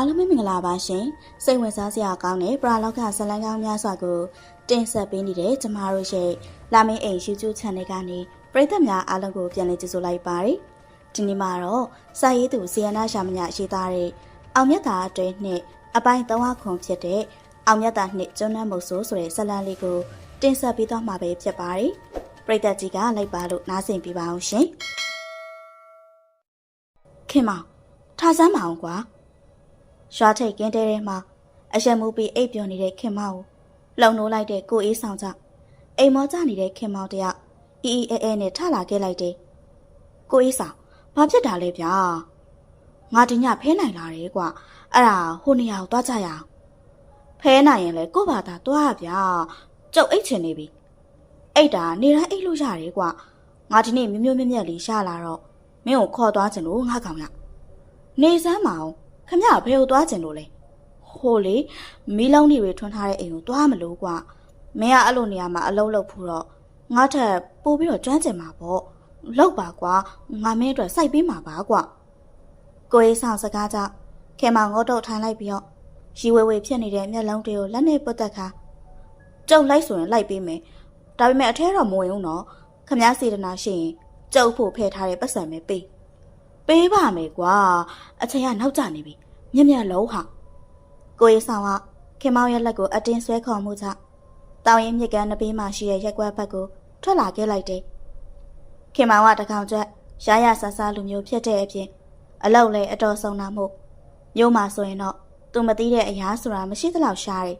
အားလုံးပဲမင်္ဂလာပါရှင်စိတ်ဝင်စားစရာကောင်းတဲ့ပရာလောကဇလံကောင်းများစွာကိုတင်ဆက်ပေးနေတဲ့ကျမတို့ရဲ့လာမင်းအိမ် YouTube Channel ကနေပရိသတ်များအားလုံးကိုပြန်လည်ကြိုဆိုလိုက်ပါတယ်ဒီနေ့မှာတော့စာရေးသူဇီယနာရှာမညရေးသားတဲ့အောင်မြတ်တာအတွင်းနှစ်အပိုင်း3အခုံဖြစ်တဲ့အောင်မြတ်တာနှစ်ကျွန်းနှမ်းမုတ်ဆိုးဆိုတဲ့ဇလံလေးကိုတင်ဆက်ပေးသွားမှာပဲဖြစ်ပါတယ်ပရိသတ်ကြီးကလိုက်ပါလို့နားဆင်ပြပါအောင်ရှင်ခင်မောင်ထားစမ်းပါအောင်ကွာ ရွာထိတ်ကင်းတဲထဲမှာအရှက်မူပြီးအိပ်ပျော်နေတဲ့ခင်မောင်ကိုလှုံနိုးလိုက်တဲ့ကိုအေးဆောင်ကြောင့်အိမ်မောကျနေတဲ့ခင်မောင်တယောက်အီအီအဲအဲနဲ့ထလာခဲ့လိုက်တယ်။ကိုအေးဆောင်ဘာဖြစ်တာလဲဗျာ။ငါဒီညဖဲနိုင်လာတယ်ကွာ။အဲ့ဒါဟိုနေရာကိုသွားကြရအောင်။ဖဲနိုင်ရင်လေကို့ဘာသာသွားရဗျာ။ကျုပ်အိတ်ချင်နေပြီ။အိတ်တာနေတိုင်းအိတ်လို့ရတယ်ကွာ။ငါဒီနေ့မျိုးမျိုးမြက်မြက်လေးရှာလာတော့မင်းကိုခေါ်သွားချင်လို့ငါကောင်ရ။နေစမ်းမအောင် ခမရဘယ်ကိုသွားကျင်လို့လဲဟိုလေမီးလုံးတွေထွန်းထားတဲ့အိမ်ကိုသွားမလို့ကွာမင်းကအဲ့လိုနေရာမှာအလုံးလုံးဖူးတော့ငါထက်ပို့ပြီးတော့ကျွမ်းကျင်မှာပေါ့လောက်ပါကွာငါမင်းအတွက်စိုက်ပေးမှာပါကွာကိုရေးဆောင်စကားကြောင့်ခေမောင်ငုတ်တော့ထိုင်လိုက်ပြီးတော့ရီဝဲဝဲဖြစ်နေတဲ့မျက်လုံးတွေကိုလက်နဲ့ပုတ်တက်ခါကျုပ်လိုက်ဆိုရင်လိုက်ပေးမယ်ဒါပေမဲ့အထဲတော့မဝင်ဘူးနော်ခမရစေတနာရှိရင်ကျုပ်ဖို့ဖယ်ထားတဲ့ပတ်စံပဲပေး ပေးပါမယ်ကွာအချိန်ကနောက်ကျနေပြီမြက်မြက်လုံးဟာကိုရေးဆောင်ကခင်မောင်ရဲ့လက်ကိုအတင်းဆွဲခေါ်မှုကြောင့်တောင်ရင်မြစ်ကမ်းနှစ်ဘေးမှာရှိတဲ့ရက်ကွက်ဘက်ကိုထွက်လာခဲ့လိုက်တယ်ခင်မောင်ကတကောင်ကျက်ရရဆဆလူမျိုးဖြစ်တဲ့အပြင်အလောက်လည်းအတော်ဆုံးတာမို့မျိုးမှာဆိုရင်တော့သူမသိတဲ့အရာဆိုတာမရှိသလောက်ရှားတယ်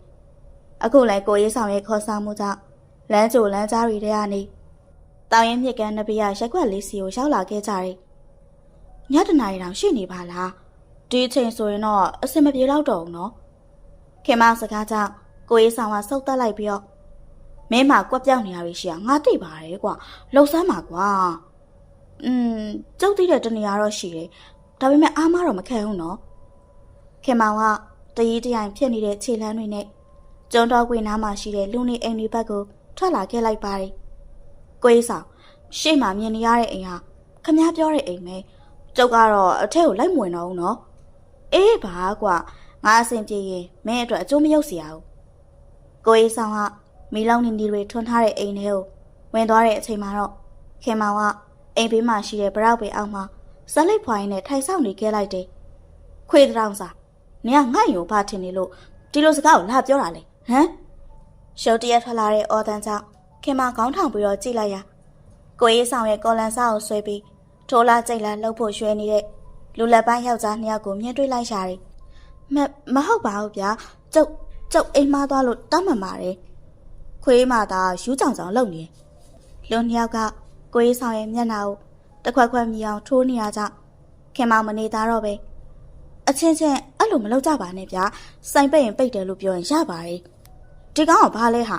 အခုလည်းကိုရေးဆောင်ရဲ့ခေါ်ဆောင်မှုကြောင့်လမ်းကြိုလမ်းကြားတွေထဲကနေတောင်ရင်မြစ်ကမ်းနှစ်ဘေးကရက်ကွက်လေးစီကိုရောက်လာခဲ့ကြတယ် ညတနာရီတောင်ရှိနေပါလားဒီအချိန်ဆိုရင်တော့အစင်မပြေတော့တော့ဘူးနော်ခင်မစကားကြောင့်ကိုရေးဆောင်ကစုတ်တက်လိုက်ပြီးတော့မင်းမကွက်ပြောက်နေရပြီရှိရငါသိပါတယ်ကွာလှုပ်ဆမ်းပါကွာอืมကျုပ်သိတဲ့တနေရာတော့ရှိတယ်ဒါပေမဲ့အားမတော့မခံဘူးနော်ခင်မောင်ကတရီးတရိုင်ဖြစ်နေတဲ့ခြေလမ်းတွေနဲ့ကျုံတော်ကွေနားမှာရှိတဲ့လူနေအိမ်တွေဘက်ကိုထွက်လာခဲ့လိုက်ပါတယ်ကိုရေးဆောင်ရှေ့မှာမြင်နေရတဲ့အိမ်ဟာခမားပြောတဲ့အိမ်ပဲ ကျုပ်ကတော့အထက်ကိုလိုက်မဝင်တော့ဘူးနော်အေးပါကွာငါအဆင်ပြေရင်မင်းအတွက်အကျိုးမရောက်စရာဘူးကိုအေးဆောင်ကမီလောင်နေနေတွေထွန်းထားတဲ့အိမ်ထဲကိုဝင်သွားတဲ့အချိန်မှာတော့ခင်မောင်ကအိမ်ဘေးမှာရှိတဲ့ဗရောက်ပေအောက်မှာဇက်လိပ်ဖွာရင်းနဲ့ထိုင်ဆောင်နေခဲ့လိုက်တယ်ခွေတောင်စာနင်ကငှ့ရုံဘာထင်နေလို့ဒီလိုစကားကိုလာပြောတာလေဟမ်ရှုပ်တရက်ထွက်လာတဲ့အော်တန်ကြောင့်ခင်မခေါင်းထောင်ပြီးတော့ကြည့်လိုက်ရကိုအေးဆောင်ရဲ့ကော်လန်စာကိုဆွဲပြီး ထိုးလာကြိတ်လာလှုပ်ဖို့ရွှဲနေတဲ့လူလက်ပိုင်းယောက်ျားနှစ်ယောက်ကိုမြင်တွေ့လိုက်ရှာတယ်။မမဟုတ်ပါဘူးဗျာ။ကျုပ်ကျုပ်အိမ်မားသွားလို့တောင်းမှန်ပါတယ်။ခွေးမသာယူးကြောင်ကြောင်လှုပ်နေတယ်။လူနှစ်ယောက်ကကိုရေးဆောင်ရဲ့မျက်နှာကိုတစ်ခွက်ခွက်မြည်အောင်ထိုးနေရကြခင်မောင်မနေသားတော့ပဲအချင်းချင်းအဲ့လိုမလုပ်ကြပါနဲ့ဗျာ။စိုင်ပိတ်ရင်ပိတ်တယ်လို့ပြောရင်ရပါတယ်။ဒီကောင်ကဘာလဲဟာ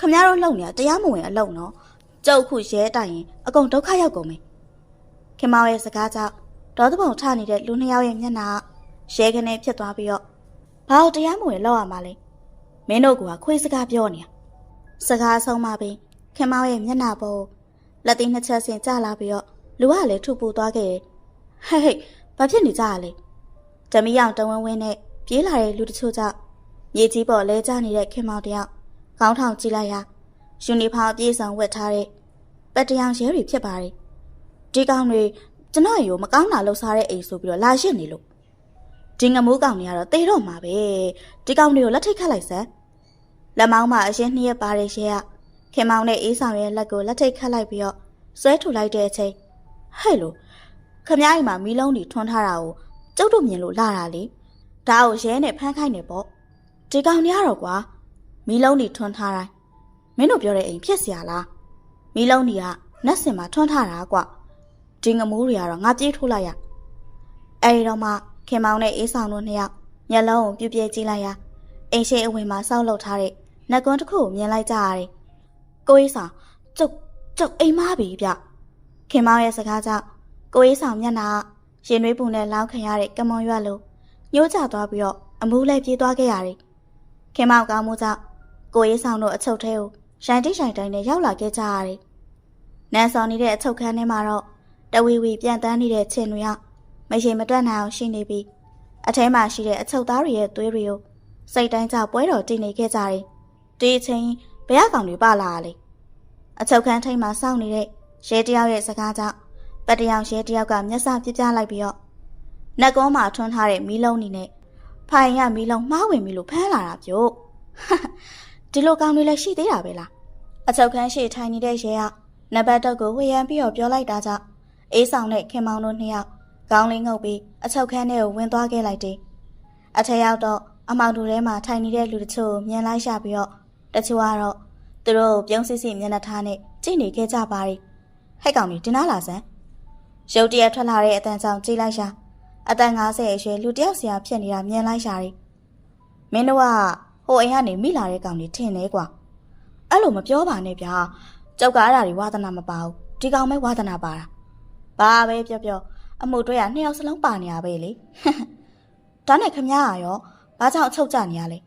ခမရတို့လှုပ်နေတာတရားမဝင်အလုပ်နော်။ကျုပ်ခုရဲတိုင်ရင်အကုန်ဒုက္ခရောက်ကုန်မယ် ခင်မောင်ရဲ့စကားကြောင့်ဒေါသပုံထနေတဲ့လူနှစ်ယောက်ရဲ့မျက်နှာရဲကနေဖြစ်သွားပြီးတော့ဘာလို့တရားမဝင်လောက်ရမှာလဲမင်းတို့ကခွေးစကားပြောနေတာစကားဆုံးမှပင်ခင်မောင်ရဲ့မျက်နှာပေါ်လက်သေးနှစ်ချက်ဆင်ကျလာပြီးတော့လူကလည်းထုပူသွားခဲ့တယ်ဟဲ့ဟဲ့ဘာဖြစ်နေကြရလဲဓမီအောင်တဝင်းဝင်းနဲ့ပြေးလာတဲ့လူတချို့ကြောင့်မြေကြီးပေါ်လဲကျနေတဲ့ခင်မောင်တယောက်ခေါင်းထောင်ကြည့်လိုက်ရာယူနီဖောင်းအပြည့်စုံဝတ်ထားတဲ့ပတ်တရောင်ရဲတွေဖြစ်ပါတယ် ဒီကောင်တွေကျွန်တော်ရေမကောင်းတာလှုပ်ရှားတဲ့အိမ်ဆိုပြီးတော့လာရှစ်နေလို့ဒီငမိုးကောင်တွေကတော့တေတော့မှာပဲဒီကောင်တွေကိုလက်ထိတ်ခတ်လိုက်စမ်းလက်မောင်းမှာအရင်နှစ်ရက်ပါတဲ့ရဲကခင်မောင်နဲ့အေးဆောင်ရဲ့လက်ကိုလက်ထိတ်ခတ်လိုက်ပြီးတော့ဆွဲထုတ်လိုက်တဲ့အချိန်ဟဲ့လို့ခမ ्या အိမ်မှာမီးလုံးတွေထွန်းထားတာကိုကျုပ်တို့မြင်လို့လာတာလေဒါကိုရဲနဲ့ဖမ်းခိုင်းနေပေါ့ဒီကောင်တွေကတော့ကွာမီးလုံးတွေထွန်းထားတိုင်းမင်းတို့ပြောတဲ့အိမ်ဖြစ်စရာလားမီးလုံးတွေကနတ်စင်မှာထွန်းထားတာကွာ ဒီငမိုးတွေကတော့ငါပြေးထိုးလိုက်ရအဲဒီတော့မှခင်မောင်နဲ့အေးဆောင်တို့နှစ်ယောက်မျက်လုံးကိုပြူပြဲကြည့်လိုက်ရအိမ်ရှိအဝင်မှာစောက်လုပ်ထားတဲ့နှက်ကွန်းတစ်ခုကိုမြင်လိုက်ကြရတယ်ကိုအေးဆောင်ကျုပ်ကျုပ်အိမ်မားပြီဗျခင်မောင်ရဲ့စကားကြောင့်ကိုအေးဆောင်မျက်နှာကရင်နှွေးပူနဲ့လောင်းခံရတဲ့ကမွန်ရွက်လိုညှိုးချသွားပြီးတော့အမူးလဲပြေးသွားခဲ့ရတယ်ခင်မောင်ကောင်းမှုကြောင့်ကိုအေးဆောင်တို့အချုပ်ထဲကိုရိုင်တိတ်ရိုင်တိုင်းနဲ့ရောက်လာခဲ့ကြရတယ်နန်းဆောင်နေတဲ့အချုပ်ခန်းထဲမှာတော့ တဝီဝီပြန်တန်းနေတဲ့ချင်းတွေကမရှိမတွက်နိုင်အောင်ရှိနေပြီးအထဲမှာရှိတဲ့အချုပ်သားတွေရဲ့သွေးတွေကိုစိတ်တိုင်းကျပွဲတော်တည်နေခဲ့ကြတယ်ဒီအချိန်ဘယ်ကောင်တွေပါလာလဲအချုပ်ခန်းထိပ်မှာစောင့်နေတဲ့ရဲတယောက်ရဲ့စကားကြောင့်ပတ်တယောက်ရဲတယောက်ကမျက်စာပြပြလိုက်ပြီးတော့နှက်ကုန်းမှာထွန်းထားတဲ့မီးလုံးနေနဲ့ဖိုင်ရမီးလုံးမှားဝင်ပြီလို့ဖမ်းလာတာပြို့ဒီလိုကောင်တွေလည်းရှိသေးတာပဲလားအချုပ်ခန်းရှိထိုင်နေတဲ့ရဲကနံပါတ်တော့ကိုဝေယံပြီးတော့ပြောလိုက်တာကြောင့် အေးဆောင်နဲ့ခင်မောင်တို့နှစ်ယောက်ခေါင်းလေးငုပ်ပြီးအချုပ်ခန်းထဲကိုဝင်သွားခဲ့လိုက်တယ်အထက်ရောက်တော့အမောင်တို့ထဲမှာထိုင်နေတဲ့လူတချို့ကိုမြင်လိုက်ရပြီးတော့တချို့ကတော့သူတို့ကိုပြုံးစစ်စစ်မျက်နှာထားနဲ့ကြည့်နေခဲ့ကြပါရီဟဲ့ကောင်ကြီးတင်နာလာစမ်းရုတ်တရက်ထွက်လာတဲ့အတန်ကြောင့်ကြည့်လိုက်ရှာအသက်50အရွယ်လူတစ်ယောက်ဆရာဖြစ်နေတာမြင်လိုက်ရှာရီမင်းတို့ကဟိုအိမ်ကနေမိလာတဲ့ကောင်ကြီးထင်နေကွာအဲ့လိုမပြောပါနဲ့ဗျာကြောက်ကအဲ့ဒါတွေဝါသနာမပါဘူးဒီကောင်ပဲဝါသနာပါတာ ဘာပဲပြောပြောအမှုတွေကနှစ်ယောက်စလုံးပါနေရပဲလေဒါနဲ့ခမရရောဘာကြောင့်အချုပ်ကြနေရလဲ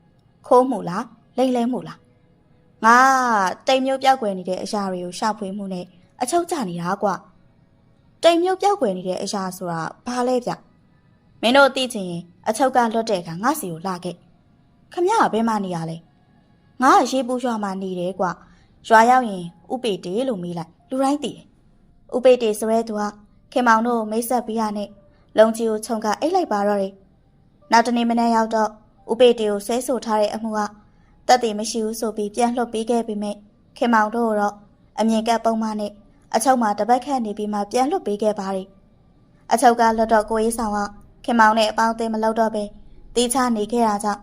ခိုးမှုလားလိမ့်လဲမှုလားငါတိမ်မျိုးပြောက်ွယ်နေတဲ့အရာတွေကိုရှာဖွေမှုနဲ့အချုပ်ကြနေတာကွတိမ်မျိုးပြောက်ွယ်နေတဲ့အရာဆိုတာဘာလဲဗျမင်းတို့သိချင်ရင်အချုပ်ကလွတ်တဲ့အခါငါစီကိုလာခဲ့ခမရကဘယ်မှနေရလဲငါရေပူရွာမှာနေတယ်ကွရွာရောက်ရင်ဥပေတေလို့မေးလိုက်လူတိုင်းသိတယ် ဥပေတေဆိုရဲသူကခင်မောင်တို့မိတ်ဆက်ပြီးရနဲ့လုံကြီးကိုခြုံကအိတ်လိုက်ပါတော့တယ်နောက်တနေ့မနေ့ရောက်တော့ဥပေတေကိုဆဲဆိုထားတဲ့အမှုကတက်တည်မရှိဘူးဆိုပြီးပြန်လှုပ်ပေးခဲ့ပေမဲ့ခင်မောင်တို့တော့အမြင်ကပ်ပုံမှန်နဲ့အချုပ်မှာတပတ်ခန့်နေပြီးမှပြန်လှုပ်ပေးခဲ့ပါတယ်အချုပ်ကလွတ်တော့ကိုရေးဆောင်ကခင်မောင်နဲ့အပေါင်းအသင်းမလုပ်တော့ပဲတီးချနေခဲ့တာကြောင့်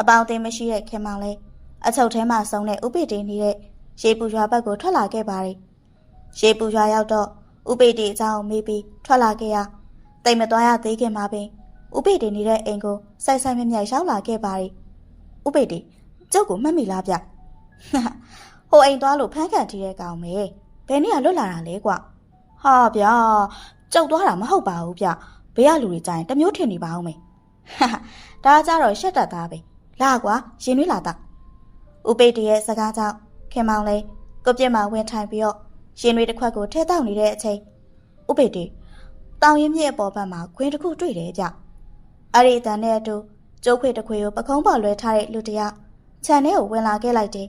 အပေါင်းအသင်းမရှိတဲ့ခင်မောင်လည်းအချုပ်ထဲမှာဆုံးတဲ့ဥပေတေနေတဲ့ရေပူရွာဘက်ကိုထွက်လာခဲ့ပါတယ် ရေပူရွာရောက်တော့ဥပေတေအကြောင်းမေးပြီးထွက်လာခဲ့ရတိတ်မသွားရသေးခင်မှာပင်ဥပေတေနေတဲ့အိမ်ကိုစိုက်ဆိုင်မြမြရောက်လာခဲ့ပါတယ်ဥပေတေကျုပ်ကိုမှတ်မိလားဗျဟိုအိမ်သွားလို့ဖမ်းခံထီးတဲ့ကောင်ပဲဘယ်နေ့ကလွတ်လာတာလဲကွဟာဗျာကျုပ်သွားတာမဟုတ်ပါဘူးဗျဘေးကလူတွေကြရင်တမျိုးထင်နေပါအောင်မေဒါကြတော့ရှက်တတ်သားပဲလာကွာရင်နှွေးလာတာဥပေတေရဲ့စကားကြောင့်ခင်မောင်လေးကိုပြစ်မှာဝင်ထိုင်ပြီးတော့ ရင်တွေတစ်ခွက်ကိုထဲတောက်နေတဲ့အချိန်ဥပေတေတောင်ရင်မြစ်အပေါ်ဘက်မှာခွင်းတစ်ခုတွေ့တယ်ကြအဲ့ဒီအတန်နဲ့အတူကျိုးခွေတစ်ခွေကိုပကုံးပေါ်လွဲထားတဲ့လူတယောက်ခြံထဲကိုဝင်လာခဲ့လိုက်တယ်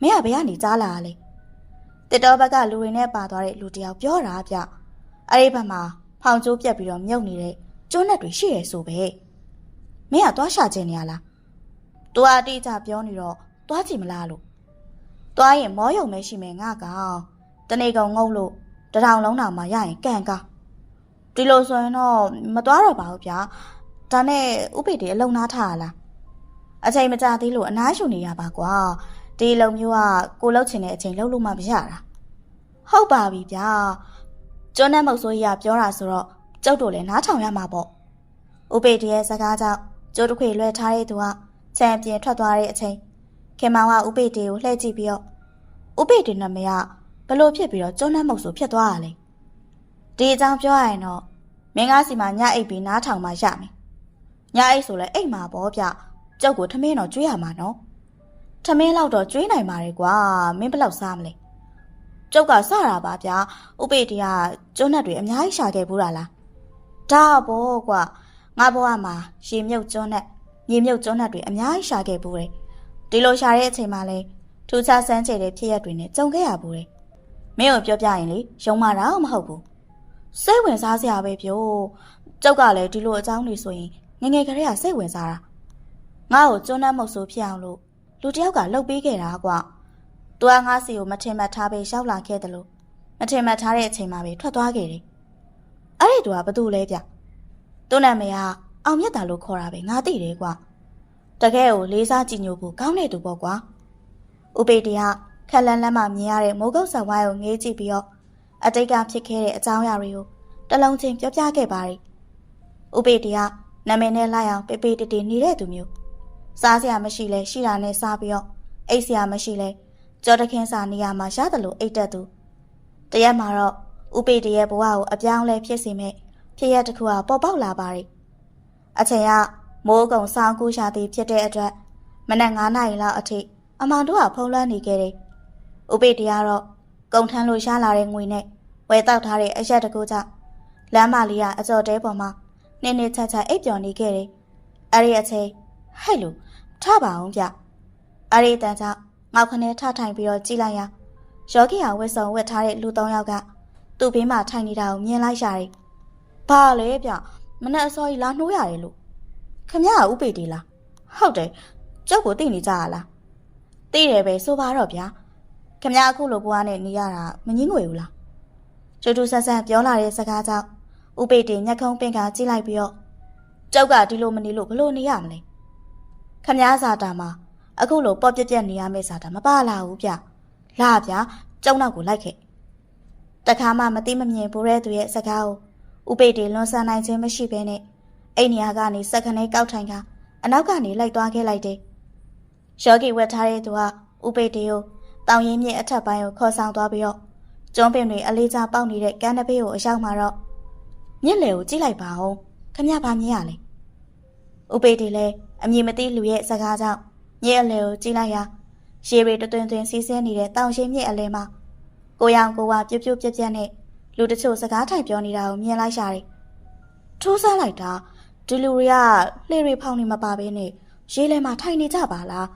မင်းကဘယ်ကနေကြားလာလဲတစ်တော်ဘက်ကလူတွေနဲ့ပါသွားတဲ့လူတယောက်ပြောတာဗျအဲ့ဒီဘက်မှာဖောင်ကျိုးပြက်ပြီးတော့မြုပ်နေတဲ့ကျွန်းနဲ့တွေရှိရဆိုပဲမင်းကသွားရှာခြင်းနေရလားသူအတိအကျပြောနေတော့သွားကြည့်မလားလို့သွားရင်မောယုံမဲရှိမယ်ငါကောင် တနေ့ကောင်ငုံလို့တထောင်လုံးတောင်မှရရင်ကန့်ကားဒီလိုဆိုရင်တော့မသွားတော့ပါဘူးဗျာဒါနဲ့ဥပိတေအလုံနာထားရလားအချိန်မကြာသေးလို့အနားယူနေရပါကွာဒီလုံမျိုးကကိုလှုပ်ချင်တဲ့အချိန်လှုပ်လို့မှမရတာဟုတ်ပါပြီဗျာကျွန်းနဲ့မုတ်ဆိုးကြီးကပြောတာဆိုတော့ကျုပ်တို့လည်းနားထောင်ရမှာပေါ့ဥပိတေရဲ့စကားကြောင့်ကျိုးတစ်ခွေလွှဲထားတဲ့သူကချန်ပီယံထွက်သွားတဲ့အချိန်ခင်မောင်ကဥပိတေကိုလှည့်ကြည့်ပြီးတော့ဥပိတေနမရ ဘလို့ဖြစ်ပြီးတော့ကျွန်းနှမုတ်ဆိုဖြစ်သွားရလဲဒီအကြောင်းပြောရရင်တော့မင်းကားစီမှာညအိပ်ပြီးနားထောင်မှရမယ်ညအိပ်ဆိုလဲအိပ်မှာပေါ့ဗျကျုပ်ကိုထမင်းတော့ကျွေးရမှာနော်ထမင်းလောက်တော့ကျွေးနိုင်ပါရဲ့ကွာမင်းဘယ်လောက်စားမလဲကျုပ်ကစတာပါဗျာဥပေတီကကျွန်းနှက်တွေအများကြီးရှာခဲ့ဘူးလားဒါပေါ့ကွာငါဘဝမှာရေမြုပ်ကျွန်းနှက်မြေမြုပ်ကျွန်းနှက်တွေအများကြီးရှာခဲ့ဘူးတယ်ဒီလိုရှာတဲ့အချိန်မှာလဲထူးခြားစမ်းချေတဲ့ဖြစ်ရက်တွေနဲ့ကြုံခဲ့ရဘူးတယ် မင်းကိုပြောပြရင်လေယုံမာတာမဟုတ်ဘူးစိတ်ဝင်စားစရာပဲပြောကျုပ်ကလည်းဒီလိုအကြောင်းတွေဆိုရင်ငငယ်ကလေးကစိတ်ဝင်စားတာငါ့ကိုကျွန်းနှက်မုတ်ဆိုဖြစ်အောင်လို့လူတယောက်ကလှုပ်ပေးခဲ့တာကွာသူကငါ့စီကိုမထင်မှတ်ထားပဲရောက်လာခဲ့တယ်လို့မထင်မှတ်ထားတဲ့အချိန်မှာပဲထွက်သွားခဲ့တယ်အဲ့ဒီသူကဘာတူလဲဗျသူ့နာမည်ကအောင်မြတ်တာလို့ခေါ်တာပဲငါသိတယ်ကွာတကယ်ကိုလေးစားကြည်ညိုဖို့ကောင်းတဲ့သူပေါ့ကွာဥပေတီက ခက်လန်းလန်းမှမြင်ရတဲ့မိုးကုတ်ဆန်ဝိုင်းကိုငေးကြည့်ပြီးတော့အတိတ်ကဖြစ်ခဲ့တဲ့အကြောင်းအရာတွေကိုတလုံးချင်းပြောပြခဲ့ပါတယ်ဥပေတီကနာမည်နဲ့လိုက်အောင်ပေပေတတီနေတဲ့သူမျိုးစားစရာမရှိလဲရှိတာနဲ့စားပြီးတော့အိတ်စရာမရှိလဲကြော်တခင်းစာနေရာမှာရတယ်လို့အိတ်တက်သူတရက်မှာတော့ဥပေတရဲ့ဘဝကိုအပြောင်းလဲဖြစ်စေမဲ့ဖြစ်ရတစ်ခုကပေါ်ပေါက်လာပါတယ်အချိန်ကမိုးကုံဆောင်းကူးရှာသည်ဖြစ်တဲ့အတွက်မနက်9နာရီလောက်အထိအမောင်တို့ကဖုံးလွှမ်းနေခဲ့တယ် ဥပေတကတော့ကုံထမ်းလို့ရှားလာတဲ့ငွေနဲ့ဝယ်တောက်ထားတဲ့အရက်တကူကြောင့်လမ်းမလေးကအကြော်တဲပေါ်မှာနင်းနေချာချာအိပ်ပျော်နေခဲ့တယ်အဲ့ဒီအချိန်ဟဲ့လူထပါအောင်ဗျအဲ့ဒီတန်ကြောင့်ငေါက်ခနဲထထိုင်ပြီးတော့ကြည့်လိုက်ရယောဂီဟာဝက်စုံဝက်ထားတဲ့လူသုံးယောက်ကသူ့ဘေးမှာထိုင်နေတာကိုမြင်လိုက်ရတယ်ဘာလဲဗျမနဲ့အစောကြီးလာနှိုးရတယ်လို့ခမရဥပေတီလားဟုတ်တယ်ကျုပ်ကိုသိနေကြရလားသိတယ်ပဲဆိုပါတော့ဗျာ ခမရအခုလိုဘွားနဲ့နေရတာမငင်းငွေဘူးလားကျူတူဆန်းဆန်းပြောလာတဲ့စကားကြောင့်ဥပေတီညက်ခုံးပင်ကကြည့်လိုက်ပြီးတော့ကျုပ်ကဒီလိုမနေလို့ဘလို့နေရမလဲခမရစာတာမှာအခုလိုပေါ့ပြက်ပြက်နေရမယ့်စာတာမပါလာဘူးဗျလာဗျာကျုံနောက်ကိုလိုက်ခဲ့တခါမှမသိမမြင်ဘူးတဲ့သူရဲ့စကားကိုဥပေတီလွန်ဆန်နိုင်ခြင်းမရှိဘဲနဲ့အိမ်နေရာကနေစက္ကနဲ့ကောက်ထိုင်ကအနောက်ကနေလိုက်သွားခဲ့လိုက်တယ်ယောဂီဝက်ထားတဲ့သူကဥပေတီကို တောင်ရင်မြင့်အထက်ပိုင်းကိုခေါ်ဆောင်သွားပြီးတော့ကျွန်းပင်တွေအလေးစားပေါက်နေတဲ့ကမ်းတပေးကိုအရောက်မှာတော့မြင့်လေကိုကြည့်လိုက်ပါဦးခမရပါမြင်ရလေဥပေတီလည်းအမြင်မသိလူရဲ့စကားကြောင့်မြင့်အလေကိုကြည့်လိုက်ရရေရီတွင်တွင်စီးဆင်းနေတဲ့တောင်ရှိမြင့်အလဲမှာကိုရောင်ကိုဝါပြွတ်ပြွတ်ပြက်ပြက်နဲ့လူတချို့စကားထိုင်ပြောနေတာကိုမြင်လိုက်ရတယ်ထိုးစားလိုက်တာဒီလူတွေကလှေတွေဖောင်းနေမပါဘဲနဲ့ရေလဲမှာထိုင်နေကြပါလား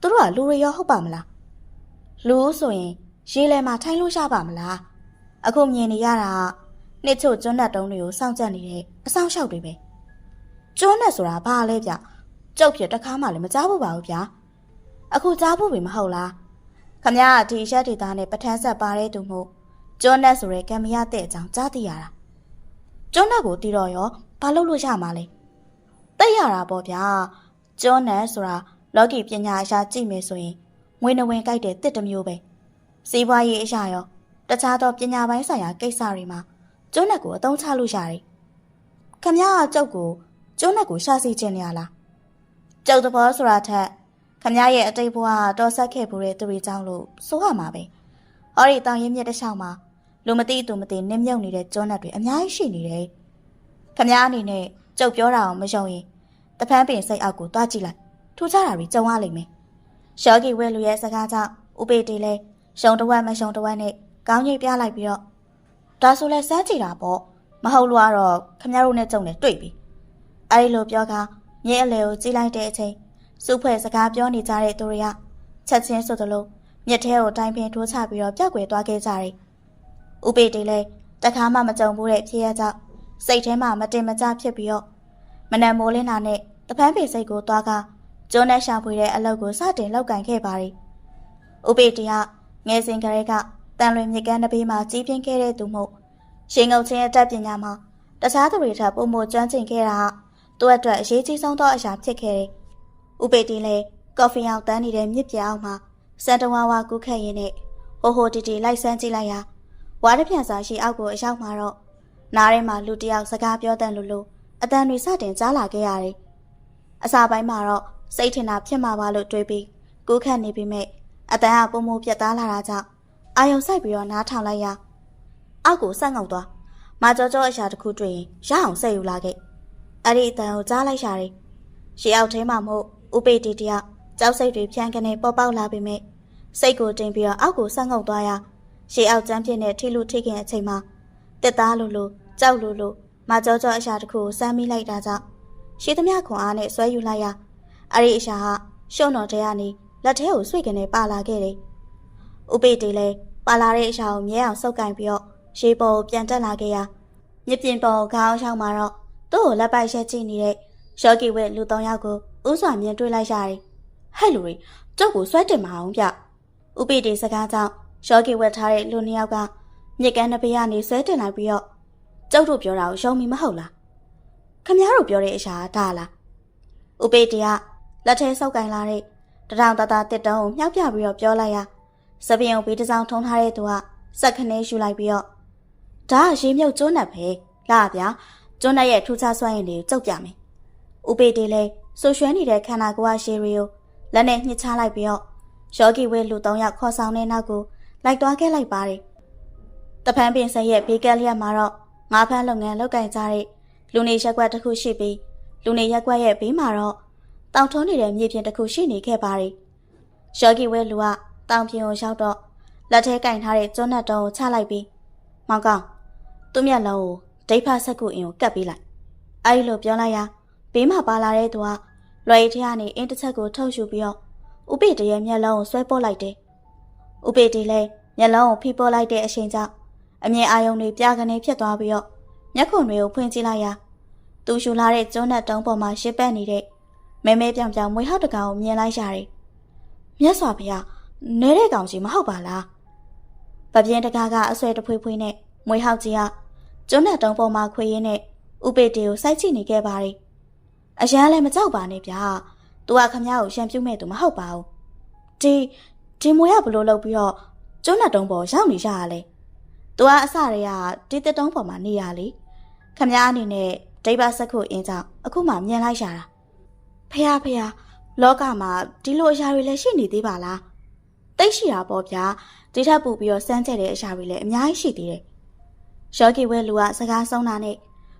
သူတို့ကလူတွေရောဟုတ်ပါမလား လူဆိုရင်ရေလဲမှာထိုင်လို့ရပါမလားအခုမြင်နေရတာကနှစ်ချို့ကျွန်းတက်တုံးတွေကိုစောင့်ကြပ်နေတဲ့အဆောင်လျှောက်တွေပဲကျွန်းတက်ဆိုတာဘာလဲဗျကျုပ်ဖြစ်တခါမှလည်းမကြားဘူးပါဘူးဗျာအခုကြားဖို့ပဲမဟုတ်လားခမရကဒီရက်ဒေတာနဲ့ပထန်းဆက်ပါတဲ့သူမို့ကျွန်းတက်ဆိုရဲကံမရတဲ့အကြောင်းကြားသိရတာကျွန်းတက်ကိုတီးတော့ရောဘာလုပ်လို့ရမှာလဲသိရတာပေါ့ဗျာကျွန်းတက်ဆိုတာလော်ကီပညာအရာကြည့်မယ်ဆိုရင် ငွေနှဝင်ကြိုက်တဲ့တစ်တစ်မျိုးပဲစီးပွားရေးအရာရောတခြားသောပညာပိုင်းဆိုင်ရာကိစ္စတွေမှာကျွန်းတက်ကိုအသုံးချလို့ရတယ်ခမရကကျုပ်ကိုကျွန်းတက်ကိုရှာစီခြင်းနေရလားကျုပ်သဘောဆိုတာထက်ခမရရဲ့အတိတ်ဘဝတော်ဆက်ခဲ့ဖို့တဲ့သူတွေကြောင့်လို့ဆိုရမှာပဲဟောဒီတောင်ရင်မြစ်တစ်လျှောက်မှာလူမသိသူမသိနင်းမြုပ်နေတဲ့ကျွန်းတက်တွေအများကြီးရှိနေတယ်ခမရအနေနဲ့ကျုပ်ပြောတာအောင်မယုံရင်တဖန်းပင်စိတ်အောက်ကိုတွားကြည့်လိုက်ထူးခြားတာတွေကြုံရလိမ့်မယ် ရှော့ကီဝဲလူရဲ့စကားကြောင့်ဥပေတီလဲရှုံတဝက်မရှုံတဝက်နဲ့ကောင်းကြီးပြလိုက်ပြီးတော့ဒါဆိုလဲစမ်းကြည့်တာပေါ့မဟုတ်လို့ကတော့ခမရတို့နဲ့ကြုံနေတွေ့ပြီအဲဒီလိုပြောကမြဲအလေကိုကြည့်လိုက်တဲ့အချိန်စုဖွဲ့စကားပြောနေကြတဲ့သူတွေကချက်ချင်းဆိုသလိုမြက်ထဲကိုတိုင်းပင်ထိုးချပြီးတော့ပြောက်ွယ်သွားခဲ့ကြတယ်ဥပေတီလဲတခါမှမကြုံဘူးတဲ့ဖြစ်ရကြောင့်စိတ်ထဲမှာမတင်မကျဖြစ်ပြီးတော့မနက်မိုးလင်းတာနဲ့တပန်းပေစိတ်ကိုသွားက ကျိုးနဲ့ရှာဖွေတဲ့အလုပ်ကိုစတင်လုပ်ကင်ခဲ့ပါတယ်။ဥပေတီကငယ်စဉ်ကလေးကတန်လွင်မြကန်းတစ်ပေးမှာကြီးပြင်းခဲ့တဲ့သူမို့ရှင်ငုံချင်းရဲ့တက်ပညာမှာတခြားသူတွေထပ်ပုံမကျွမ်းကျင်ခဲ့တာသူ့အတွက်အရေးကြီးဆုံးသောအရာဖြစ်ခဲ့တယ်။ဥပေတီလည်းကော်ဖီအောင်တန်းနေတဲ့မြစ်ပြအောင်မှာစန်တဝါဝါကူးခတ်ရင်းနဲ့ဟိုဟိုတီတီလိုက်ဆန်းကြည့်လိုက်ရာဝါးတစ်ပြန်စာရှိအောက်ကိုအရောက်မှာတော့နားထဲမှာလူတယောက်စကားပြောတဲ့လူလိုအတန်တွေစတင်ကြားလာခဲ့ရတယ်။အစာပိုင်းမှာတော့ စိတ်ထင်တာဖြစ်မှာပါလို့တွေးပြီးကူးခတ်နေပြီမဲ့အတန်ကပုံမပြတ်သားလာတာကြောင့်အာယုံဆိုင်ပြီးတော့နားထောင်လိုက်ရအောက်ကိုဆက်ငုံသွားမကြောကြောအရာတစ်ခုတွေ့ရင်ရအောင်ဆက်ယူလာခဲ့အဲ့ဒီအတန်ကိုကြားလိုက်ရတယ်ရှေးအောက်ထဲမှာမို့ဥပေတီတယောက်ကြောက်စိတ်တွေဖြန်းကနေပေါ်ပေါက်လာပြီမဲ့စိတ်ကိုတင်ပြီးတော့အောက်ကိုဆက်ငုံသွားရရှေးအောက်ကျမ်းပြင်းတဲ့ထိလူထိခင်အချိန်မှာတက်သားလိုလိုကြောက်လိုလိုမကြောကြောအရာတစ်ခုကိုစမ်းမိလိုက်တာကြောင့်ရှေးသမျှခွန်အားနဲ့ဆွဲယူလိုက်ရ အဲ့ဒီအရှာဟာရှုံတော်တရားနေလက်ထဲကိုဆွေကနေပါလာခဲ့တယ်။ဥပေတေလည်းပါလာတဲ့အရှာကိုမြဲအောင်စုပ်ကင်ပြီးတော့ရေပေါ်ကိုပြန်တက်လာခဲ့ရမြစ်ပြင်ပေါ်ခေါင်းဆောင်မှာတော့သူ့ကိုလက်ပိုက်ရက်ကြည့်နေတဲ့ရှော့ကီဝဲလူ၃ယောက်ကိုဥစွာမြင်တွေ့လိုက်ရတယ်။ဟဲ့လူတွေကျုပ်ကိုဆွဲတင်မအောင်ဗျ။ဥပေတေစကားကြောင့်ရှော့ကီဝဲထားတဲ့လူနှစ်ယောက်ကမြစ်ကမ်းတစ်ပေးကနေဆွဲတင်လိုက်ပြီးတော့ကျုပ်တို့ပြောတာကိုယုံမိမဟုတ်လား။ခမည်းတော်ပြောတဲ့အရှာဒါလား။ဥပေတေက လက်ထဲဆုပ်ကင်လာတဲ့တထောင်တသားတစ်တုံးကိုမြှောက်ပြပြီးတော့ပြောလိုက်ရစပင်းကိုဘေးတစ်စောင်းထုံထားတဲ့သူကစက်ခနဲယူလိုက်ပြီးတော့ဒါကရေမြုပ်ကျွန်းနဲ့ပဲလာဗျာကျွန်းနဲ့ရဲ့ထူးခြားစွမ်းရည်တွေကိုကြုတ်ပြမယ်ဥပေတေလဲဆူရွှဲနေတဲ့ခန္ဓာကိုယ်ကရှေရီကိုလက်နဲ့ညှစ်ချလိုက်ပြီးတော့ယောဂီဝဲလူ၃ယောက်ခေါ်ဆောင်တဲ့နောက်ကိုလိုက်သွားခဲ့လိုက်ပါတယ်တဖန်ပင်ဆက်ရဲ့ဘေးကက်လျက်မှာတော့ငါးဖမ်းလုပ်ငန်းလုပ်ကင်ကြတဲ့လူနေရက်ကွက်တစ်ခုရှိပြီးလူနေရက်ကွက်ရဲ့ဘေးမှာတော့ တောင်ထုံးနေတဲ့မြေပြင်တစ်ခုရှိနေခဲ့ပါတယ်။ယောဂီဝဲလူကတောင်ပြင်ကိုရောက်တော့လက်ထဲကင်ထားတဲ့ကျွန်းနတ်တုံးကိုချလိုက်ပြီးမောင်ကောင်သူ့မျက်လုံးကိုဒိဋ္ဌဆက်ကုအင်ကိုကပ်ပေးလိုက်အဲ့လိုပြောလိုက်ရာဘေးမှာပါလာတဲ့သူကလွယ်ရီထက်ကနေအင်းတစ်ချက်ကိုထုတ်ယူပြီးတော့ဥပိတရဲ့မျက်လုံးကိုဆွဲပို့လိုက်တယ်။ဥပိတလည်းမျက်လုံးကိုဖိပို့လိုက်တဲ့အချိန်ကြောင့်အမြင်အာရုံတွေပြကနေဖြစ်သွားပြီးတော့မျက်ခုံတွေကိုဖွင့်ကြည့်လိုက်ရာသူရှူလာတဲ့ကျွန်းနဲ့တုံးပေါ်မှာရှစ်ပတ်နေတဲ့ မဲမဲပြောင်ပြောင်မွေဟောက်တကောင်ကိုမြင်လိုက်ရတယ်။မြတ်စွာဘုရားနဲတဲ့ကောင်ကြီးမဟုတ်ပါလား။ပပြင်းတကားကအဆွဲတဖွေးဖွေးနဲ့မွေဟောက်ကြီးကကျွန်းနဲ့တုံးပေါ်မှာခွေရင်းနဲ့ဥပေတေကိုစိုက်ကြည့်နေခဲ့ပါတယ်။အရန်လည်းမကြောက်ပါနဲ့ဗျာ။ "तू ကခမည်းကိုရှံပြုတ်မဲ့သူမဟုတ်ပါဘူး။ဒီဒီမွေကဘလို့လောက်ပြီးတော့ကျွန်းနဲ့တုံးပေါ်ရောက်နေကြရလဲ။ तू ကအစတည်းကတိတတုံးပေါ်မှာနေရလေ။ခမည်းအနေနဲ့ဒိဗ္ဗစက်ခုအင်းကြောင့်အခုမှမြင်လိုက်ရတာ ဖះဖះလောကမှာဒီလိုအရာတွေလည်းရှိနေသေးပါလား။သိရှိတာပေါ့ဗျာ။ဒီထက်ပိုပြီးတော့စမ်းကြက်တဲ့အရာတွေလည်းအများကြီးရှိသေးတယ်။ရော်ဂီဝဲလူကစကားဆုံးတာနဲ့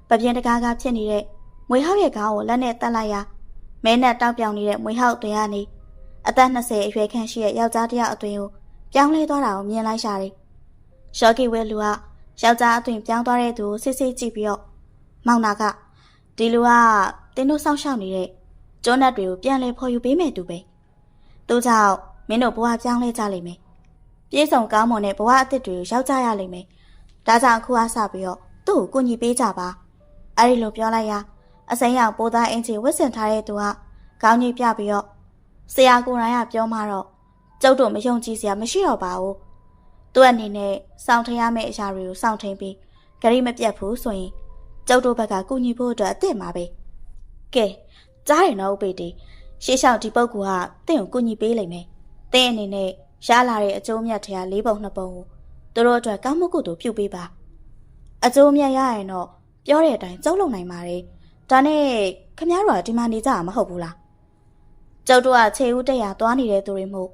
ပပြင်းတကားကဖြစ်နေတဲ့မွေဟောက်ရဲ့ခေါင်းကိုလက်နဲ့တက်လိုက်ရာမဲနဲ့တောက်ပြောင်နေတဲ့မွေဟောက်တွေကနေအသက်20အရွယ်ခန့်ရှိတဲ့ယောက်ျားတစ်ယောက်အသွင်ကိုပြောင်းလဲသွားတာကိုမြင်လိုက်ရတယ်။ရော်ဂီဝဲလူကယောက်ျားအသွင်ပြောင်းသွားတဲ့သူကိုစစ်စစ်ကြည့်ပြီးတော့မောင်နာကဒီလူကတင်းတို့စောင့်ရှောက်နေတဲ့ ကျွန်းနတ်တွေကိုပြန်လဲဖော်ယူပေးမယ်သူပဲ။သူကြောင့်မင်းတို့ဘဝပြောင်းလဲကြလိမ့်မယ်။ပြေဆုံးကောင်းမွန်တဲ့ဘဝအသစ်တွေကိုရောက်ကြရလိမ့်မယ်။ဒါကြောင့်အခုအစပြီးတော့သူ့ကိုကူညီပေးကြပါ။အဲဒီလိုပြောလိုက်ရာအစိမ်းရောင်ပိုးသားအင်ချီဝတ်ဆင်ထားတဲ့သူကခေါင်းကြီးပြပြီးတော့ဆရာကိုရိုင်းကပြောမှတော့ကျုပ်တို့မယုံကြည်စရာမရှိတော့ပါဘူး။သူ့အနေနဲ့စောင့်ထရမယ့်အရာတွေကိုစောင့်ထင်းပြီးဂရိမပြတ်ဘူးဆိုရင်ကျုပ်တို့ဘက်ကကူညီဖို့အတွက်အသင့်ပါပဲ။ကဲ ကြားတယ်နော်ဥပေတီရှေ့လျှောက်ဒီပုဂ္ဂိုလ်ကတင့်ကိုကူညီပေးလိမ့်မယ်။တင့်အနေနဲ့ရလာတဲ့အကျိုးမြတ်ထရာ၄ပုံ၂ပုံကိုသူတို့အတွက်ကောင်းမှုကုသိုလ်ပြုပေးပါ။အကျိုးမြတ်ရရင်တော့ပြောတဲ့အတိုင်းကျုပ်လုံနိုင်ပါတယ်။ဒါနဲ့ခမ ्या တို့ကဒီမှာနေကြမှာမဟုတ်ဘူးလား။ကျုပ်တို့ကခြေဦးတက်ရသွားနေတဲ့သူတွေမို့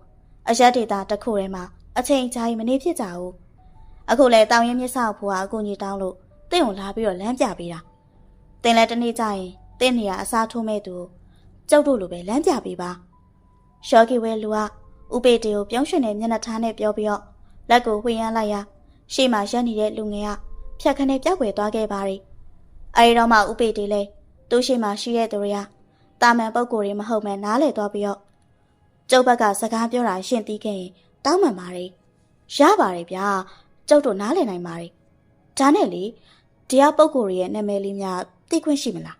အရက်ဒေတာတစ်ခုထဲမှာအချိန်ကြာရင်မနေဖြစ်ကြဘူး။အခုလဲတောင်ရင်မြစ်ဆောက်ဖို့ကအကူကြီးတောင်းလို့တင့်ကိုလာပြီးတော့လမ်းပြပေးတာ။တင်လဲတနေ့ကျရင် တင့်နေရအစားထိုးမဲ့သူကျုပ်တို့လိုပဲလမ်းပြပေးပါ။ရှော့ကီဝဲလူကဥပေတေကိုပြုံးရွှင်တဲ့မျက်နှာထားနဲ့ပြောပြီးတော့လက်ကိုဝှေ့ရမ်းလိုက်ရာရှေ့မှာရက်နေတဲ့လူငယ်ကဖြတ်ခနဲ့ပြောက်ွယ်သွားခဲ့ပါရီ။အဲဒီတော့မှဥပေတေလဲသူ့ရှေ့မှာရှိတဲ့သူတွေကတာမန်ပုံကိုယ်တွေမဟုတ်မှနားလေသွားပြီးတော့ကျုပ်ဘက်ကစကားပြောတာရှင်းသိခဲ့ရင်တောင်းပန်ပါရီ။ရပါတယ်ဗျာ။ကျုပ်တို့နားလည်နိုင်ပါရီ။ဒါနဲ့လေတရားပုံကိုယ်ရဲ့နာမည်လေးများသိခွင့်ရှိမလား။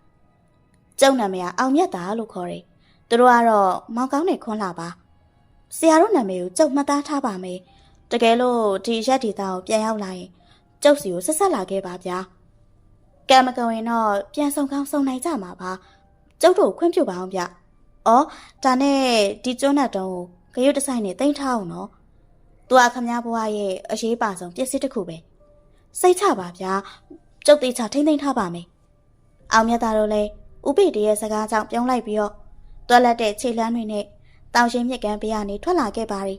ကျုပ်နာမည်ကအောင်မြတ်တာလို့ခေါ်တယ်။သူတို့ကတော့မောင်ကောင်းနဲ့ခွန်းလာပါ။ဆရာတို့နာမည်ကိုကျုပ်မှတ်သားထားပါမယ်။တကယ်လို့ဒီရက်ဒီသားကိုပြန်ရောက်လာရင်ကျုပ်စီကိုဆက်ဆက်လာခဲ့ပါဗျာ။ကံမကုံရင်တော့ပြန်ဆောင်ကောင်းဆောင်နိုင်ကြမှာပါ။ကျုပ်တို့ခွင့်ပြုပါအောင်ဗျ။အော်ဒါနဲ့ဒီကျွန်းနဲ့တုံးကိုဂရုတဆိုင်နဲ့တင်ထားအောင်နော်။သူကခမ ्या ဘွားရဲ့အရေးပါဆုံးပစ္စည်းတစ်ခုပဲ။စိတ်ချပါဗျာ။ကျုပ်သေးချထိမ့်သိမ့်ထားပါမယ်။အောင်မြတ်သားတို့လည်း ဥပိတရဲ့စကားကြောင့်ပြုံးလိုက်ပြီးတော့တွက်လက်တဲ့ခြေလမ်းတွေနဲ့တောင်ရှင်မြက်ကန်ပေးကနေထွက်လာခဲ့ပါရီ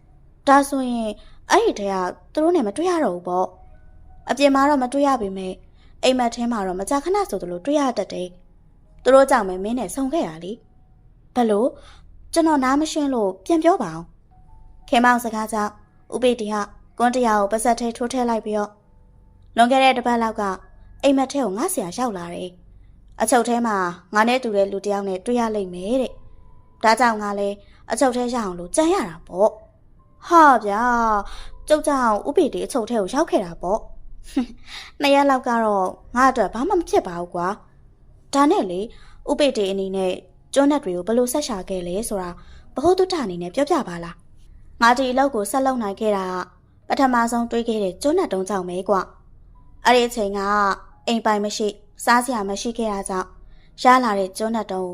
။ဒါဆိုရင်အဲ့ဒီတည်းကသူတို့နဲ့မတွေ့ရတော့ဘူးပေါ့။အပြင်မှာတော့မတွေ့ရပေမဲ့အိမ်မက်ထဲမှာတော့မကြာခဏဆိုသလိုတွေ့ရတတ်တယ်။သူတို့ကြောင့်ပဲမင်းနဲ့ဆုံခဲ့ရလေ။ဘလို့ကျွန်တော်နားမရှင်းလို့ပြန်ပြောပါအောင်။ခေမောင်စကားကြောင့်ဥပိတိဟကွန်တရားကိုပါဆက်ထဲထိုးထည့်လိုက်ပြီးတော့လွန်ခဲ့တဲ့တစ်ပတ်လောက်ကအိမ်မက်ထဲကိုငါဆရာရောက်လာတယ်။ အချုပ်ထဲမှာငါနဲ့တူတဲ့လူတစ်ယောက်နဲ့တွေ့ရလိမ့်မယ်တဲ့။ဒါကြောင့်ငါလည်းအချုပ်ထဲရအောင်လို့ကြံရတာပေါ့။ဟာဗျာကျုပ်ကြောင့်ဥပိတိအချုပ်ထဲကိုရောက်ခဲ့တာပေါ့။နှစ်ရက်လောက်ကတော့ငါအတွက်ဘာမှမဖြစ်ပါဘူးကွာ။ဒါနဲ့လေဥပိတိအနေနဲ့ကျွန်းနဲ့တွေကိုဘယ်လိုဆက်ရှာခဲ့လဲဆိုတာဘ ਹੁ တုတအနေနဲ့ပြောပြပါလား။ငါဒီအလုပ်ကိုဆက်လုပ်နိုင်ခဲ့တာပထမဆုံးတွေးခဲ့တဲ့ကျွန်းနဲ့တုံးကြောင့်ပဲကွာ။အဲ့ဒီအချိန်ကအိမ်ပိုင်မရှိ စားစရာမရှိခဲ့တာကြောင့်ရလာတဲ့ကျွန်းနဲ့တုံး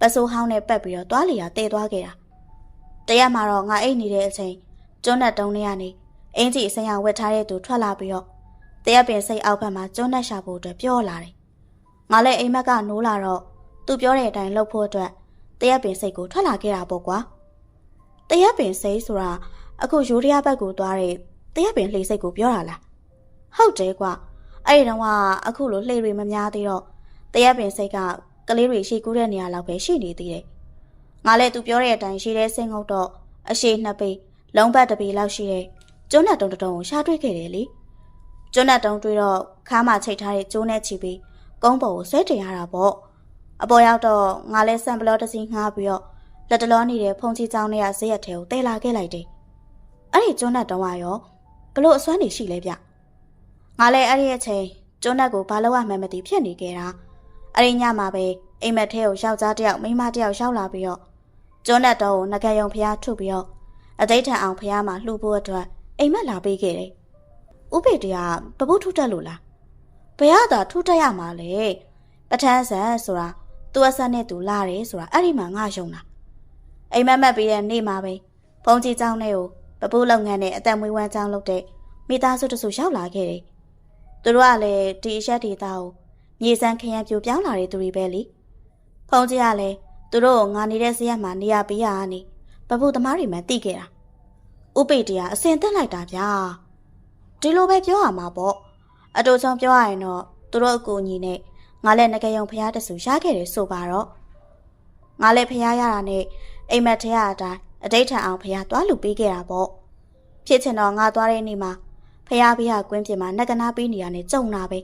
ပစိုးဟောင်းနဲ့ပက်ပြီးတော့တွားလျာတည်သွားခဲ့တာ။တရက်မှာတော့ငါအိတ်နေတဲ့အချိန်ကျွန်းနဲ့တုံးထဲကနေအင်းကြီးအစင်ရဝက်ထားတဲ့သူထွက်လာပြီးတော့တရက်ပင်စိတ်အောက်ဘက်မှာကျွန်းနဲ့ရှာဖို့အတွက်ပြောလာတယ်။ငါလည်းအိမ်မက်ကနိုးလာတော့သူပြောတဲ့အတိုင်းလုပ်ဖို့အတွက်တရက်ပင်စိတ်ကိုထွက်လာခဲ့တာပေါ့ကွာ။တရက်ပင်စိတ်ဆိုတာအခုရိုးရရဘက်ကိုသွားတဲ့တရက်ပင်လှေစိတ်ကိုပြောတာလား။ဟုတ်တယ်ကွာ။ အဲ့ဒီတော့ကအခုလိုလှေတွေမများသေးတော့တရက်ပင်စိတ်ကကလေးတွေရှိကူးတဲ့နေရာလောက်ပဲရှိနေသေးတယ်။ငါလည်းသူပြောတဲ့အတိုင်းရှိတဲ့စင်ငုတ်တော့အရှိနှစ်ပေလုံးပတ်တစ်ပေလောက်ရှိတဲ့ကျွန်းနဲ့တုံတုံကိုရှာတွေ့ခဲ့တယ်လေ။ကျွန်းနဲ့တုံတွေ့တော့ခါးမှာချိတ်ထားတဲ့ကျိုးနဲ့ချီပြီးကုန်းပေါ်ကိုဆွဲတင်ရတာပေါ့အပေါ်ရောက်တော့ငါလဲဆမ်ပလောတစ်စီးငှားပြီးတော့လက်တလောနေတဲ့ဖုန်ကြီးကျောင်းထဲကဇက်ရက်ထဲကိုတဲလာခဲ့လိုက်တယ်အဲ့ဒီကျွန်းနဲ့တုံးကရောဘလို့အစွမ်းနေရှိလဲဗျ ငါလဲအဲ့ဒီအချိန်ကျွန်းနဲ့ကိုဘာလို့ရမှန်းမသိဖြစ်နေခဲ့တာအဲ့ဒီညမှာပဲအိမ်မက်ထဲကိုယောက်ျားတစ်ယောက်မိန်းမတစ်ယောက်ရောက်လာပြီးတော့ကျွန်းနဲ့တော့ကိုငကယုံဖျားထုတ်ပြီးတော့အသိထံအောင်ဖျားမှာလှူဖို့အတွက်အိမ်မက်လာပေးခဲ့တယ်ဥပေတရားပပုထုတက်လို့လားဘယ်ရတာထုတက်ရမှာလဲပထန်းဆန်ဆိုတာသူ့အဆက်နဲ့သူလာတယ်ဆိုတာအဲ့ဒီမှာငါယုံတာအိမ်မက်မက်ပြီးတဲ့နေ့မှာပဲဖုန်ကြီးเจ้าနဲ့ကိုပပုလုပ်ငန်းနဲ့အသက်မွေးဝမ်းเจ้าလုပ်တဲ့မိသားစုတစုရောက်လာခဲ့တယ် သူတို့ကလည်းဒီအရက်ဒေတာကိုမြေစမ်းခရမ်းပြိုပြောင်းလာတဲ့သူတွေပဲလေဖုန်ကြီးကလည်းသူတို့ကိုငါနေတဲ့ဇရက်မှာနေရပေးရကနေပပုသမားတွေမှတိခဲ့တာဥပိတရားအစင်တက်လိုက်တာဗျာဒီလိုပဲပြောရမှာပေါ့အတူဆုံးပြောရရင်တော့သူတို့အကူအညီနဲ့ငါလည်းငကယုံဖျားတဆူရခဲ့တယ်ဆိုပါတော့ငါလည်းဖျားရတာနဲ့အိမ်မက်ထဲအတိုင်းအတိတ်ထံအောင်ဖျားသွားလူပေးခဲ့တာပေါ့ဖြစ်ချင်တော့ငါသွားတဲ့နေ့မှာ ဖျားဖေးကကွင်းပြင်မှာနှက်ကနာပေးနေရနဲ့ကြုံတာပဲ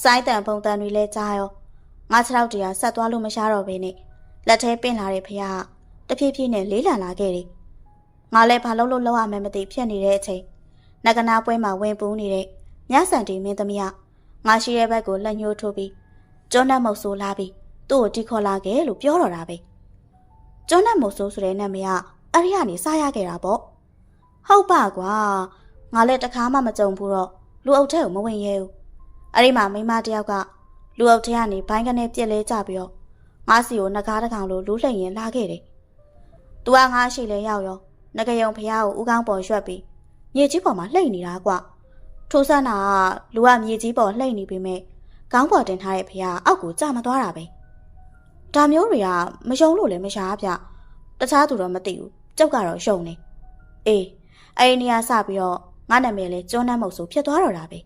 စိုင်းတန်ပုံတန်တွေလဲကြားရောငါခြေထောက်တရားဆက်သွားလို့မရှာတော့ဘဲနဲ့လက်ထဲပင့်လာတဲ့ဖျားကတဖြည်းဖြည်းနဲ့လေးလံလာခဲ့တယ်ငါလည်းဘာလို့လို့လောက်ရမှန်းမသိဖြစ်နေတဲ့အချိန်နှက်ကနာပွဲမှာဝင်ပူးနေတဲ့ညဆန်တီမင်းသမီးကငါရှိတဲ့ဘက်ကိုလက်ညှိုးထိုးပြီးကျွန်းနဲ့မုတ်ဆိုးလာပြီးသူ့ကိုတီခေါ်လာခဲ့လို့ပြောတော့တာပဲကျွန်းနဲ့မုတ်ဆိုးဆိုတဲ့နာမည်ကအဲ့ဒီကနေစားရခဲ့တာပေါ့ဟုတ်ပါကွာ ငါလည်းတခါမှမကြုံဘူးတော့လူအုပ်ထဲကိုမဝင်ရဲဘူးအဲ့ဒီမှာမိန်းမတယောက်ကလူအုပ်ထဲကနေဘိုင်းကနေပြစ်လဲကြပြီးတော့ငါစီကိုငကားတစ်ကောင်လိုလူးလှိမ်ရင်လာခဲ့တယ်သူကငါရှိလဲရောက်ရောငကယုံဖះကိုဥကောင်းပေါ်ရွက်ပြီးမြေကြီးပေါ်မှာလှိမ့်နေတာကွထိုးဆန်းတာကလူကမြေကြီးပေါ်လှိမ့်နေပေမဲ့ကောင်းပေါ်တင်ထားတဲ့ဖះအောက်ကိုကျမသွားတာပဲဒါမျိုးတွေကမယုံလို့လည်းမရှားဗျတခြားသူတော့မသိဘူးကြောက်ကတော့ယုံနေအေးအဲ့ဒီနေရာစပြီးတော့ ငါနာမည်လဲကျွန်းနှမ်းမုတ်ဆိုဖြစ်သွားတော့တာပဲ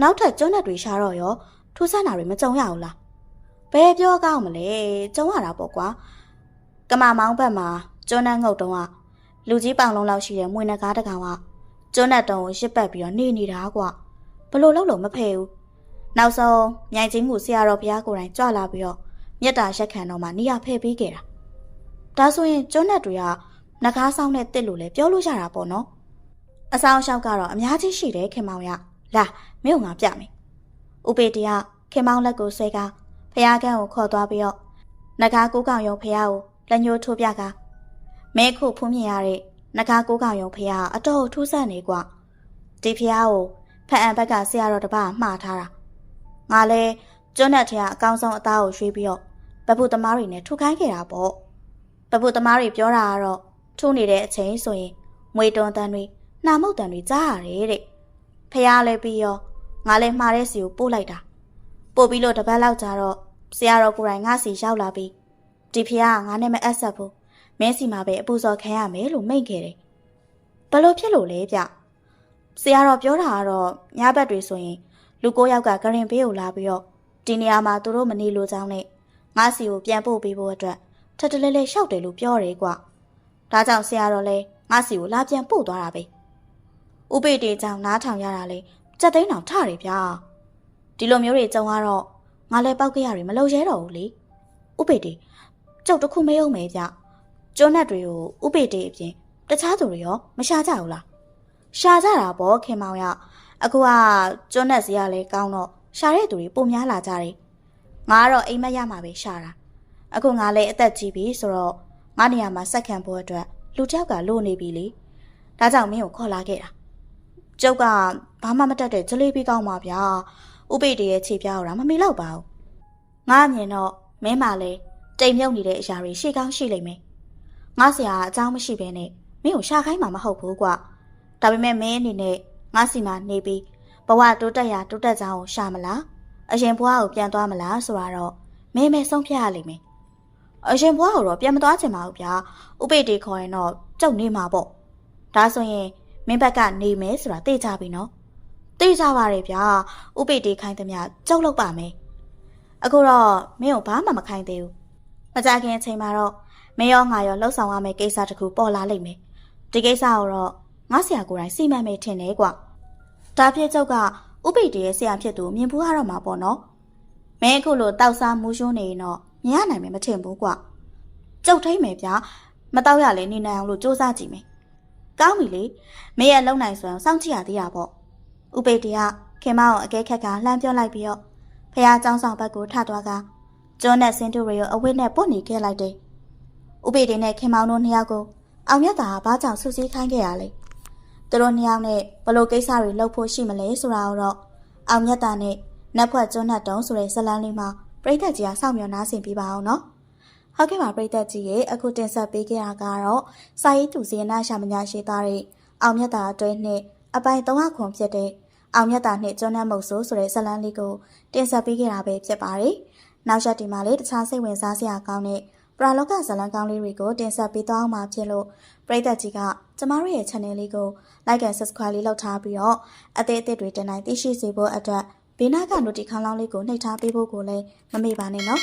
နောက်ထပ်ကျွန်းနှက်တွေရှာတော့ရောထူးဆန်းတာတွေမကြုံရဘူးလားဘယ်ပြောကောင်းမလဲကြုံရတာပေါ့ကွာကမာမောင်းဘက်မှာကျွန်းနှက်ငုတ်တုံးကလူကြီးပောင်လုံးလောက်ရှိတဲ့မွေနှကားတစ်ကောင်ကကျွန်းနှက်တုံးကိုရစ်ပတ်ပြီးတော့နေနေတာကွာဘလို့လို့လို့မဖဲဘူးနောက်ဆုံးမြိုင်ချင်းမှုဆရာတော်ဘုရားကိုယ်တိုင်ကြွလာပြီးတော့မြတ်တာရက်ခံတော့မှနေရဖဲ့ပေးခဲ့တာဒါဆိုရင်ကျွန်းနှက်တွေကနဂါးဆောင်တဲ့တစ်လို့လည်းပြောလို့ရတာပေါ့နော် အဆောင်အရှောက်ကတော့အများကြီးရှိတယ်ခင်မောင်ရလာမင်းကငါပြမယ်ဥပေတရခင်မောင်လက်ကိုဆွဲကဖះကန်းကိုခေါ်သွားပြီးတော့နဂါးကိုကောင်ရုံဖះကိုလက်ညှိုးထိုးပြကမဲခုဖုံးမြင်ရတဲ့နဂါးကိုကောင်ရုံဖះအတော်ထူးဆန်းနေကွဒီဖះကိုဖက်အံဘက်ကဆရာတော်တပမှားထားတာငါလဲကျွန်းနဲ့ထရအကောင်းဆုံးအသားကိုရွှေ့ပြီးတော့ပပုသမားတွေနဲ့ထုတ်ခိုင်းခဲ့တာပေါ့ပပုသမားတွေပြောတာကတော့ထိုးနေတဲ့အချိန်ဆိုရင်မွေတွန်တန်တွေ နှာမုတ်တန်တွေကြားရတယ်တဲ့ဖះလဲပြီးရောငါလဲမှားတဲ့စီကိုပို့လိုက်တာပို့ပြီးလို့တပတ်လောက်ကြာတော့ဆရာတော်ကိုယ်တိုင်ငါစီရောက်လာပြီးဒီဖះကငါနဲ့မအပ်ဆက်ဘူးမင်းစီမှာပဲအပူဇော်ခံရမယ်လို့မိန့်ခဲ့တယ်ဘလို့ဖြစ်လို့လဲဗျဆရာတော်ပြောတာကတော့ညဘက်တွေဆိုရင်လူကိုယောက်ကဂရင်ဘေးကိုလာပြီးတော့ဒီနေရာမှာသူတို့မနေလို့ကြောင်းနဲ့ငါစီကိုပြန်ပို့ပေးဖို့အတွက်ထထလဲလဲလျှောက်တယ်လို့ပြောတယ်ကွာဒါကြောင့်ဆရာတော်လဲငါစီကိုလာပြန်ပို့သွားတာပဲ ဥပေတေကြောင့်နားထောင်ရတာလေကြက်သိန်းတောင်ထတယ်ဗျာဒီလိုမျိုးတွေကြုံရတော့ငါလဲပောက်ကြရတွေမလုံရဲတော့ဘူးလေဥပေတေကျုပ်တခုမယုံမဲဗျကျွန်းနက်တွေကိုဥပေတေအပြင်တခြားသူတွေရောမရှာကြဘူးလားရှာကြတာပေါ့ခင်မောင်ရအခုကကျွန်းနက်စီကလည်းကောင်းတော့ရှာတဲ့သူတွေပုံများလာကြတယ်ငါကတော့အိမ်မက်ရမှာပဲရှာတာအခုငါလည်းအသက်ကြီးပြီဆိုတော့ငါနေရာမှာစက်ခံဖို့အတွက်လူတစ်ယောက်ကလိုနေပြီလေဒါကြောင့်မင်းကိုခေါ်လာခဲ့တာ ကျုပ်ကဘာမှမတတ်တဲ့ဂျလေးပြီးကောင်းပါဗျာဥပိတေရဲ့ခြေပြားတော့မမေ့တော့ပါဘူးငါအမြင်တော့မင်းမလည်းတိမ်မြုပ်နေတဲ့အရာတွေရှေ့ကောင်းရှိလိမ့်မယ်ငါဆရာအကြောင်းမရှိဘဲနဲ့မင်းကိုရှာခိုင်းမှာမဟုတ်ဘူးကွာဒါပေမဲ့မင်းအနေနဲ့ငါစီမှာနေပြီးဘဝတိုးတက်ရာတိုးတက်ကြောင်းကိုရှာမလားအရင်ဘဝကိုပြန်သွားမလားဆိုတာတော့မင်းမဲဆုံးဖြတ်ရလိမ့်မယ်အရင်ဘဝကိုတော့ပြန်မသွားချင်ပါဘူးဗျာဥပိတေခေါ်ရင်တော့ကြုံနေမှာပေါ့ဒါဆိုရင် မင်းဘက်ကနေမယ်ဆိုတာသိကြပြီနော်သိကြပါရဲ့ဗျာဥပိတေခိုင်းသမျှကြောက်လောက်ပါမယ်အခုတော့မင်းကိုဘာမှမခိုင်းသေးဘူးမကြခင်အချိန်မှာတော့မင်းရောငါရောလှုပ်ဆောင်ရမယ့်ကိစ္စတခုပေါ်လာလိမ့်မယ်ဒီကိစ္စကိုတော့ငါဆရာကိုယ်တိုင်စီမံမယ်ထင်တယ်ကွာဒါဖြစ်ချုပ်ကဥပိတေရဲ့ဆရာဖြစ်သူမြင်ဘူးရတော့မှာပေါ့နော်မင်းအခုလိုတောက်စားမူးရှုံးနေရင်တော့မရနိုင်မယ်မထင်ဘူးကွာကျုပ်ထိမ့်မယ်ဗျာမတော့ရလဲနေနိုင်အောင်လို့စူးစမ်းကြည့်မယ် ကောင်းပြီလေမင်းရဲ့လုံနိုင်စွမ်းစောင့်ကြည့်ရသေးတာပေါ့ဥပေတရခင်မအောင်အကဲခက်ကလှမ်းပြောလိုက်ပြီးတော့ဖះเจ้าဆောင်ဘက်ကိုထသွားကကျွန်းနဲ့စင်တူရီကိုအဝတ်နဲ့ပုတ်နေခဲ့လိုက်တယ်ဥပေတနဲ့ခင်မောင်တို့နှစ်ယောက်ကိုအောင်မြတ်တာကဘာကြောင့်ဆူဆီးခိုင်းခဲ့ရလဲသူတို့နှစ်ယောက်နဲ့ဘလို့ကိစ္စတွေလုပ်ဖို့ရှိမလဲဆိုတာကိုတော့အောင်မြတ်တာနဲ့နတ်ဖွဲ့ကျွန်းနဲ့တုံးဆိုတဲ့ဇလန်းလေးမှာပြိသက်ကြီးကစောင့်မျှော်နားဆင်ပြပါအောင်နော် ဟုတ်ကဲ့ပါပြိသက်ကြီးရဲ့အခုတင်ဆက်ပေးခဲ့တာကတော့စာရေးသူဇေနာရှာမညာရှိသားတဲ့အောင်မြတ်တာအတွဲနဲ့အပိုင်300ခွန်ဖြစ်တဲ့အောင်မြတ်တာနဲ့ကျွန်းနဲ့မုတ်ဆိုးဆိုတဲ့ဇလန်းလေးကိုတင်ဆက်ပေးခဲ့တာပဲဖြစ်ပါတယ်နောက်ရက်ဒီမှာလည်းတခြားစိတ်ဝင်စားစရာကောင်းတဲ့ပရာလောကဇလန်းကောင်းလေးတွေကိုတင်ဆက်ပေးသွားအောင်မှာဖြစ်လို့ပရိသတ်ကြီးကကျမတို့ရဲ့ channel လေးကို like and subscribe လေးလုပ်ထားပြီးတော့အသေးအသေးတွေတင်တိုင်းသိရှိစေဖို့အတွက်ဘေးနားက notification လောင်းလေးကိုနှိပ်ထားပေးဖို့ကိုလည်းမမေ့ပါနဲ့နော်